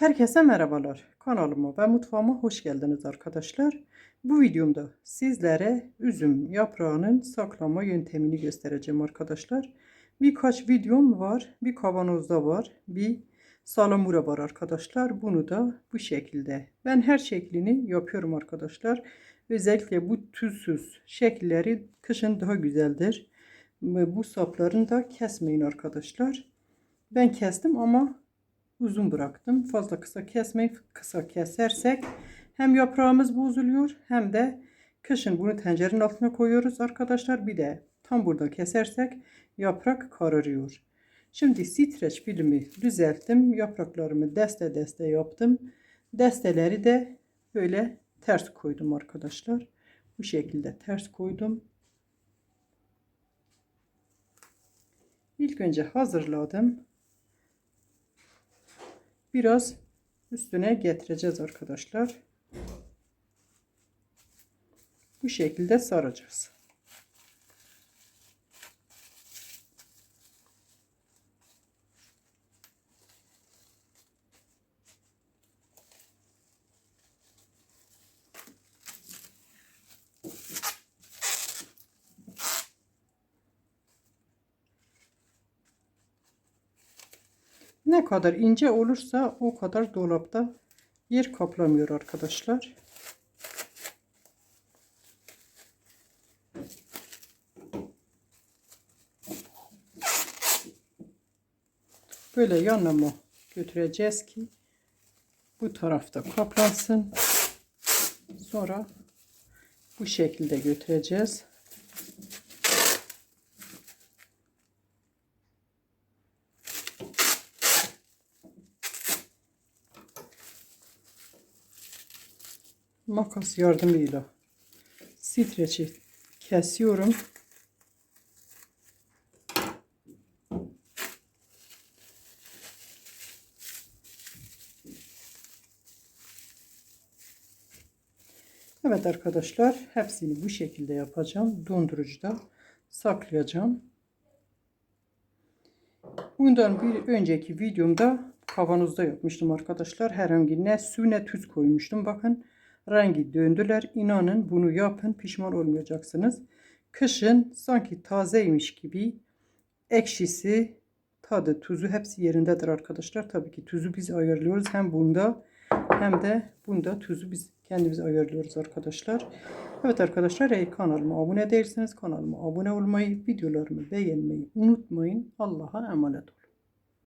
Herkese merhabalar. Kanalıma ve mutfağıma hoş geldiniz arkadaşlar. Bu videomda sizlere üzüm yaprağının saklama yöntemini göstereceğim arkadaşlar. Birkaç videom var. Bir kavanozda var. Bir salamura var arkadaşlar. Bunu da bu şekilde. Ben her şeklini yapıyorum arkadaşlar. Özellikle bu tuzsuz şekilleri kışın daha güzeldir. Bu saplarını da kesmeyin arkadaşlar. Ben kestim ama uzun bıraktım. Fazla kısa kesmeyin. Kısa kesersek hem yaprağımız bozuluyor hem de kışın bunu tencerenin altına koyuyoruz arkadaşlar. Bir de tam burada kesersek yaprak kararıyor. Şimdi streç filmi düzelttim. Yapraklarımı deste deste yaptım. Desteleri de böyle ters koydum arkadaşlar. Bu şekilde ters koydum. İlk önce hazırladım biraz üstüne getireceğiz arkadaşlar. Bu şekilde saracağız. Ne kadar ince olursa o kadar dolapta yer kaplamıyor arkadaşlar. Böyle yanıma götüreceğiz ki bu tarafta kaplansın. Sonra bu şekilde götüreceğiz. Makas yardımıyla streçi kesiyorum. Evet arkadaşlar hepsini bu şekilde yapacağım. Dondurucuda saklayacağım. Bundan bir önceki videomda kavanozda yapmıştım arkadaşlar. Herhangi ne su ne tuz koymuştum. Bakın rengi döndüler. İnanın bunu yapın pişman olmayacaksınız. Kışın sanki tazeymiş gibi ekşisi, tadı, tuzu hepsi yerindedir arkadaşlar. Tabii ki tuzu biz ayarlıyoruz. Hem bunda hem de bunda tuzu biz kendimiz ayarlıyoruz arkadaşlar. Evet arkadaşlar eğer kanalıma abone değilseniz kanalıma abone olmayı, videolarımı beğenmeyi unutmayın. Allah'a emanet olun.